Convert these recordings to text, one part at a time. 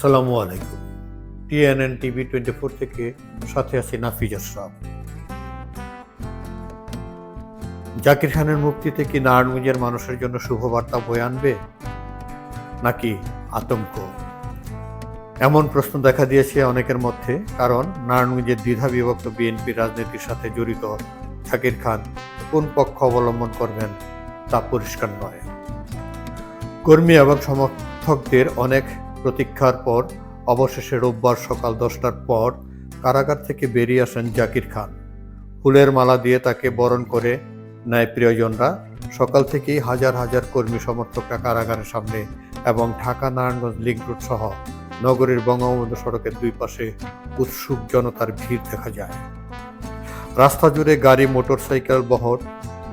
আসসালামু আলাইকুম। TNN TV twenty four থেকে সাথে আছি নাফিজ আশরাফ। জাকির খানের মুক্তিতে কি নারায়ণগঞ্জের মানুষের জন্য শুভবার্তা বয়ে আনবে নাকি আতঙ্ক? এমন প্রশ্ন দেখা দিয়েছে অনেকের মধ্যে, কারণ নারায়ণগঞ্জের দ্বিধা বিভক্ত বিএনপি রাজনীতির সাথে জড়িত জাকির খান কোন পক্ষ অবলম্বন করবেন তা পরিষ্কার নয়। কর্মী এবং সমর্থকদের অনেক প্রতীক্ষার পর, অবশেষে রোববার সকাল দশটার পর কারাগার থেকে বেরিয়ে আসেন জাকির খান। ফুলের মালা দিয়ে তাকে বরণ করে নেয় প্রিয়জনরা। সকাল থেকেই হাজার হাজার কর্মী সমর্থকরা কারাগারের সামনে এবং ঢাকা নারায়ণগঞ্জ লিঙ্ক রোড সহ নগরীর বঙ্গবন্ধু সড়কের দুই পাশে উৎসুক জনতার ভিড় দেখা যায়। রাস্তা জুড়ে গাড়ি, মোটরসাইকেল, বহর,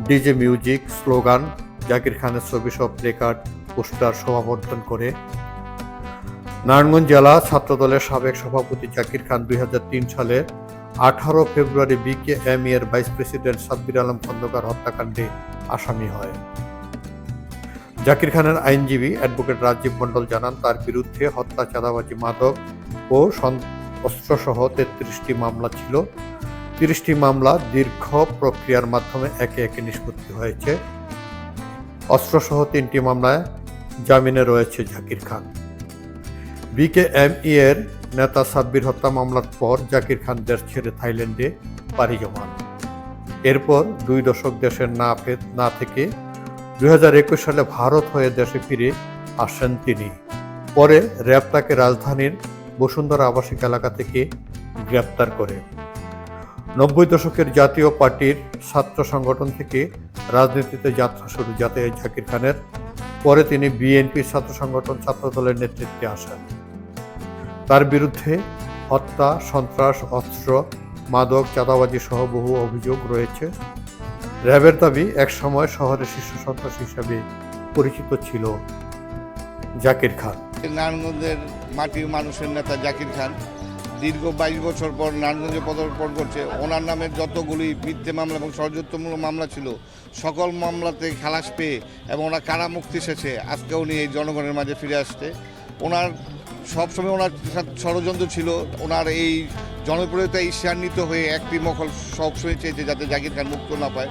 ডিজে মিউজিক, স্লোগান, জাকির খানের ছবি সব প্লেকার্ড, পোস্টার সমাবর্তন করে নারায়ণগঞ্জ জেলা ছাত্রদলের সাবেক সভাপতি জাকির খান দুই হাজার তিন সালে আঠারো ফেব্রুয়ারি B K M vice president Sabbir Alam Khandakar হত্যাকাণ্ডে আসামি হয়। জাকির খানের আইনজীবী অ্যাডভোকেট রাজীব মণ্ডল জানান, তার বিরুদ্ধে হত্যা, চাঁদাবাজি, মাদক ও অস্ত্রসহ তেত্রিশটি মামলা ছিল। তিরিশটি মামলা দীর্ঘ প্রক্রিয়ার মাধ্যমে একে একে নিষ্পত্তি হয়েছে। অস্ত্রসহ তিনটি মামলায় জামিনে রয়েছে জাকির খান। বিকেএমই এর নেতা সাব্বির হত্যা মামলার পর জাকির খান দেশ ছেড়ে থাইল্যান্ডে পাড়ি জমান। এরপর দুই দশক দেশের না ফের না থেকে দু হাজার একুশ সালে ভারত হয়ে দেশে ফিরে আসেন তিনি। পরে র্যাব তাকে রাজধানীর বসুন্ধরা আবাসিক এলাকা থেকে গ্রেপ্তার করে। নব্বই দশকের জাতীয় পার্টির ছাত্র সংগঠন থেকে রাজনীতিতে যাত্রা শুরু, যাতে জাকির খানের পরে তিনি বিএনপির ছাত্র সংগঠন ছাত্র দলের নেতৃত্বে আসেন। তার বিরুদ্ধে হত্যা, সন্ত্রাস, অস্ত্র, মাদক, চাঁদাবাজি সহ বহু অভিযোগ রয়েছে। র্যাবের দাবি একসময় শহরের শীর্ষ সন্ত্রাস হিসাবে পরিচিত ছিল জাকির খান। নারায়ণগঞ্জের মাটির মানুষের নেতা জাকির খান দীর্ঘ বাইশ বছর পর নারায়ণগঞ্জে পদার্পণ করছে। ওনার নামে যতগুলি মিথ্যে মামলা এবং ষড়যন্ত্রমূলক মামলা ছিল, সকল মামলাতে খালাস পেয়ে এবং ওনার কারা মুক্তি এসেছে আজকে উনি এই জনগণের মাঝে ফিরে আসছে। ওনার সবসময় ওনার ষড়যন্ত্র ছিল। ওনার এই জনপ্রিয়তা ঈর্ষান্বিত হয়ে একটি মহল সবসময় চেয়েছে যাতে জাকির খান মুক্ত না পায়।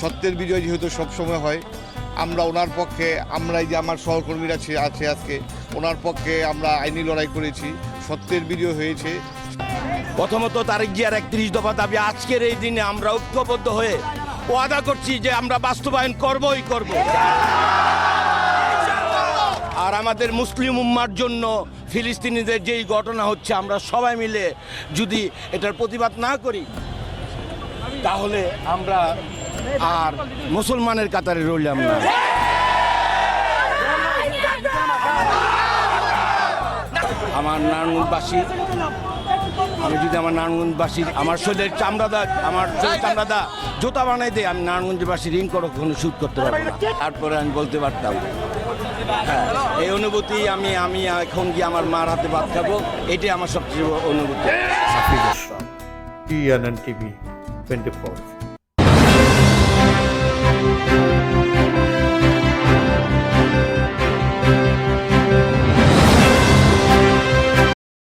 সত্যের বিজয় যেহেতু সবসময় হয়, আমরা ওনার পক্ষে আমরা যে আমার সহকর্মীরা আছে আজকে, ওনার পক্ষে আমরা আইনি লড়াই করেছি, সত্যের বিজয় হয়েছে। প্রথমত তারেক জিয়ার একত্রিশ দফা দাবি, আজকের এই দিনে আমরা ঐক্যবদ্ধ হয়ে ওয়াদা করছি যে আমরা বাস্তবায়ন করবই করব। আর আমাদের মুসলিম উম্মার জন্য ফিলিস্তিনিদের যেই ঘটনা হচ্ছে, আমরা সবাই মিলে যদি এটার প্রতিবাদ না করি, তাহলে আমরা আর মুসলমানের কাতারে রইলাম না। আমার নারায়ণগঞ্জবাসী, আমি যদি আমার নারায়ণগঞ্জবাসীর, আমার শরীরের চামড়াদা, আমার শরীরের চামড়াদা জুতা বানাই দেয় আমি নারায়ণগঞ্জবাসী ঋণ করো কখনো সুদ করতে পারব না। তারপরে আমি বলতে পারতাম হ্যাঁ এই অনুভূতি আমি আমি এখন গিয়ে আমার মার হাতে ভাত খাব, এটাই আমার সবচেয়ে অনুভূতি। TV twenty four